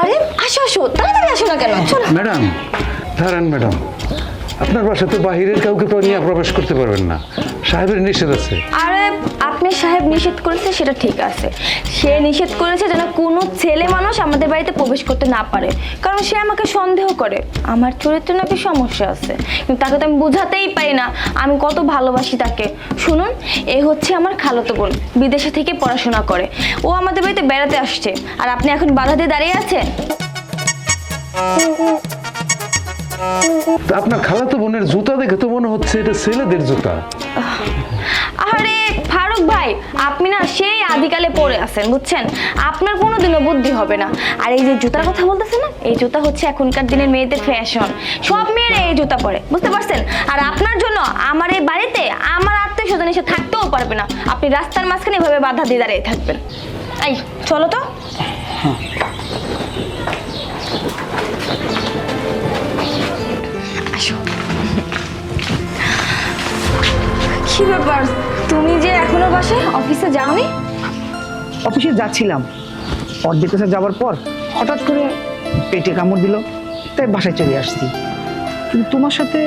আরে আসো আসো তাড়াতাড়ি আসো না কেন? চলো। ম্যাডাম দাঁড়ান ম্যাডাম। আপনার বাসা তো বাহিরের কাউকে তো নিয়ে প্রবেশ করতে পারবেন না। সাহেবের নিষেধ আছে। আরে আপনি সাহেব নিষেধ করেছে সেটা ঠিক আছে। সে নিষেধ করেছে যেন কোনো ছেলে মানুষ আমাদের বাড়িতে প্রবেশ করতে না পারে। কারণ সে আমাকে সন্দেহ করে। আমার চরিত্রে নাকি সমস্যা আছে। কিন্তু তাকে তো আমি বোঝাতেই পারি না। আমি কত ভালোবাসি তাকে। শুনুন এ হচ্ছে আমার খালাতো বোন। বিদেশে থেকে পড়াশোনা করে। ও আমাদের বাড়িতে বেড়াতে আসছে। আর আপনি এখন বাধা দিয়ে দাঁড়িয়ে আছেন? আপনার খালাতো বোনের জুতা দেখে তো মনে হচ্ছে এটা ছেলেদের জুতা। ভাই, আপনি না সেই আদিকালে পড়ে আছেন, বুঝছেন? আপনার কোনোদিনও বুদ্ধি হবে না। আর এই যে জুতার কথা বলতেছেন না, এই জুতা হচ্ছে এখনকার দিনের মেয়েদের ফ্যাশন সব মেয়েরা এই জুতা পরে, বুঝতে পারছেন? আর আপনার জন্য আমার এই বাড়িতে আমার আত্মীয় স্বজন এসে থাকতেও পারবে না। আপনি রাস্তার মাঝখানে এভাবে বাধা দিয়ে দাঁড়িয়ে থাকবেন। এই, চলো তো। আসো। কি ব্যাপার? তুমি যে এখনও বাসায় অফিসে যাওনি? অফিসে যাচ্ছিলাম। অর্ধেক কোথাও যাওয়ার পর হঠাৎ করে পেটে কামড় দিল তাই বাসায় চলে আসছি। কিন্তু তোমার সাথে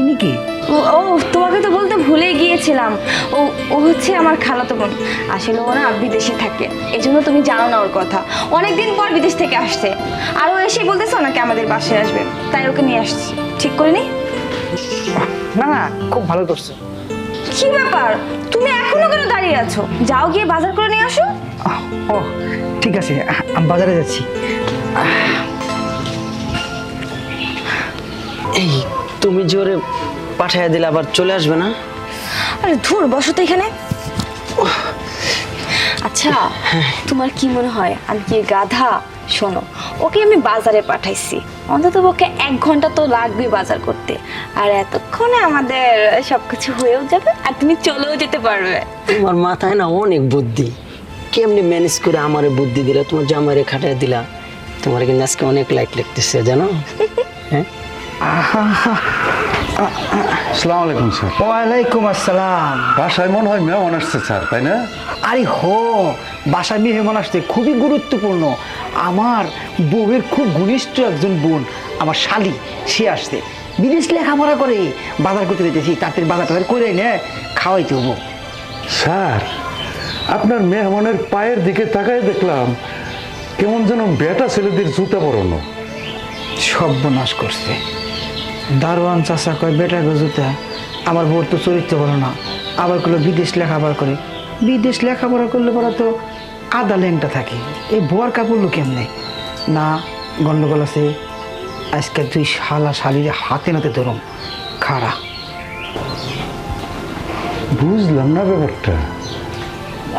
ইনি কি? ও ও, তোমাকে তো বলতে ভুলে গিয়েছিলাম। ও ও হচ্ছে আমার খালাতো বোন। আসলে ও না বিদেশে থাকে। এই জন্য তুমি জানো না ওর কথা। অনেকদিন পর বিদেশ থেকে আসছে। আর ও এসে বলতেছে ওনাকে আমাদের বাসায় আসবে। তাই ওকে নিয়ে আসছি। ঠিক করিনি? না না খুব ভালো করছ। কি ব্যাপার? তুমি এখনও কেন দাঁড়িয়ে আছো? যাও গিয়ে বাজার করে নিয়ে আসো। ও ঠিক আছে আমি বাজারে যাচ্ছি। এই তুমি জোরে পাঠাইয়া দিলে আবার চলে আসবে না? আরে ধুর বসো তো এখানে। আচ্ছা তোমার কি মনে হয় আমি কি গাধা? শোনো ওকে আমি বাজারে পাঠাইছি। অন্তত ওকে এক ঘণ্টা তো লাগবে বাজার করতে। আর এতক্ষণে আমাদের সবকিছু হয়েও যাবে আর তুমি চলেও যেতে পারবে। তোমার মাথায় না অনেক বুদ্ধি। কেমনি ম্যানেজ করে আমারে বুদ্ধি দিলা? তোমার জামারে খাটাই দিলা। তোমার কিন্তু আজকে অনেক লাইক লাগতেছে জানো? হ্যাঁ? আসসালামু আলাইকুম স্যার। ওয়ালাইকুম আসসালাম। বাসায় মনে হয় মেহমান আসছে স্যার তাই না? আরে হো বাসা মেহমান আসতে খুবই গুরুত্বপূর্ণ। আমার বউয়ের খুব ঘনিষ্ঠ একজন বোন আমার শালি সে আসছে। বিদেশ লেখাপড়া করে বাজার করতে যেতেছি তাদের বাজার টাজার করে নে খাওয়াইতে হব। স্যার আপনার মেহমানের পায়ের দিকে তাকায় দেখলাম কেমন যেন বেটা ছেলেদের জুতা পরানো। সর্বনাশ করছে। দারোয়ান চাষা কয়, বেটা গজুতা আমার বোর তো চরিত্র ভালো না। আবার করল বিদেশ লেখাপড়া করে। বিদেশ লেখাপড়া করলে পরে তো আদা ল্যাংটা থাকে। এই ভুয়ার কাপড় কেমনে? না, গন্ডগোল আছে। আজকে তুই শালা শালিরে হাতে নাতে ধরম। খাড়া। বুঝলাম না ব্যাপারটা।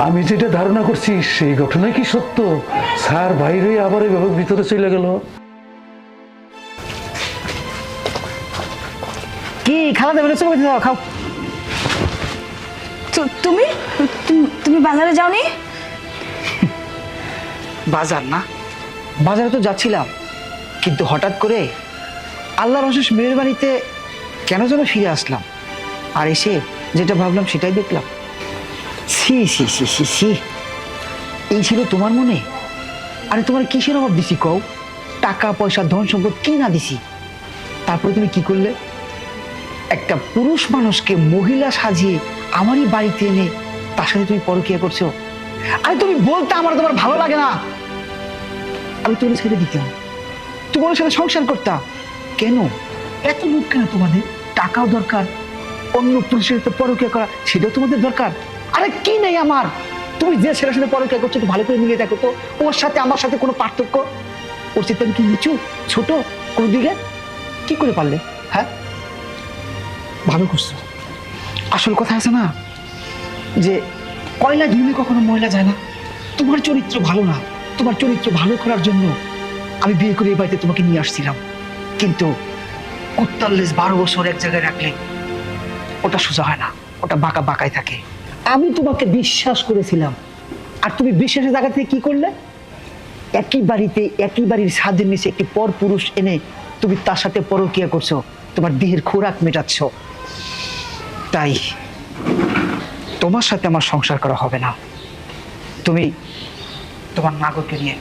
আমি যেটা ধারণা করছি, সেই ঘটনা কি সত্য? স্যার বাইরে আবার এভাবে ভিতরে চলে গেল। কি খালা দেবে চলে যাও খাও। তুমি? তুমি- তুমি বাজারে যাওনি? বাজার না? বাজারে তো যাচ্ছিলাম কিন্তু হঠাৎ করে আল্লাহর অশেষ মেয়ের বাড়িতে কেন যেন ফিরে আসলাম। আর এসে যেটা ভাবলাম সেটাই দেখলাম। সি সি সি সি সি এই ছিল তোমার মনে? আরে তোমার কিসের অভাব দিছি কও? টাকা পয়সা ধন সম্পদ কি না দিছি? তারপরে তুমি কি করলে? একটা পুরুষ মানুষকে মহিলা সাজিয়ে আমারই বাড়িতে এনে তার সাথে তুমি পরকিয়া করছ। আরে তুমি বলতে আমার তোমার ভালো লাগে না। আমি তোমার ছেড়ে দিতাম। তোমার সাথে সংসার করতাম কেন? এত লোক কেন তোমাদের? টাকাও দরকার। অন্য পুরুষের সাথে পরকিয়া করা, সেটাও তোমাদের দরকার। আরে কি নেই আমার? তুমি যে ছেলের সাথে পরকিয়া করছ, একটু ভালো করে মিলিয়ে দেখো তো। ওর সাথে, আমার সাথে কোনো পার্থক্য? ওর আমি কি নিচু, ছোট, কোনো দিকে? কি করে পারলে? হ্যাঁ? ভালো করছ। আসল কথা আছে না, যে কয়লা ধুলে কখনো ময়লা যায় না। তোমার চরিত্র ভালো না, তোমার চরিত্র ভালো করার জন্য আমি বিয়ে করে এই বাড়িতে তোমাকে নিয়ে আসছিলাম। কিন্তু কুত্তাল্লিশ বারো বছর এক জায়গায় রাখলে ওটা সোজা হয় না, ওটা বাঁকা বাঁকায় থাকে। আমি তোমাকে বিশ্বাস করেছিলাম। আর তুমি বিশ্বাসের জায়গা থেকে কি করলে? একই বাড়িতে, একই বাড়ির সাজের নিচে একটি পর পুরুষ এনে তুমি তার সাথে পরকিয়া করছ, তোমার দেহের খোরাক মেটাচ্ছ। তাই তোমার সাথে আমার সংসার করা হবে না। তুমি তোমার নাগরকে নিয়ে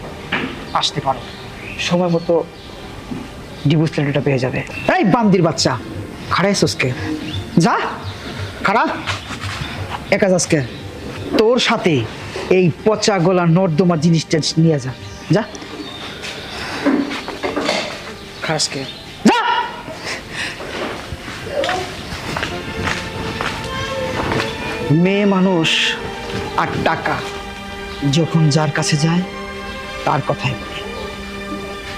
আসতে পারো। সময় মতো ডিভোর্স লেটারটা পেয়ে যাবে। এই বান্দির বাচ্চা খাড়াই সোসকে যা, খাড়া। একা যাসকে তোর সাথে এই পচা গলা নর্দমা জিনিসটা নিয়ে যা। যা। খাসকে মেয়ে মানুষ আর টাকা। যখন যার কাছে যায় তার কথাই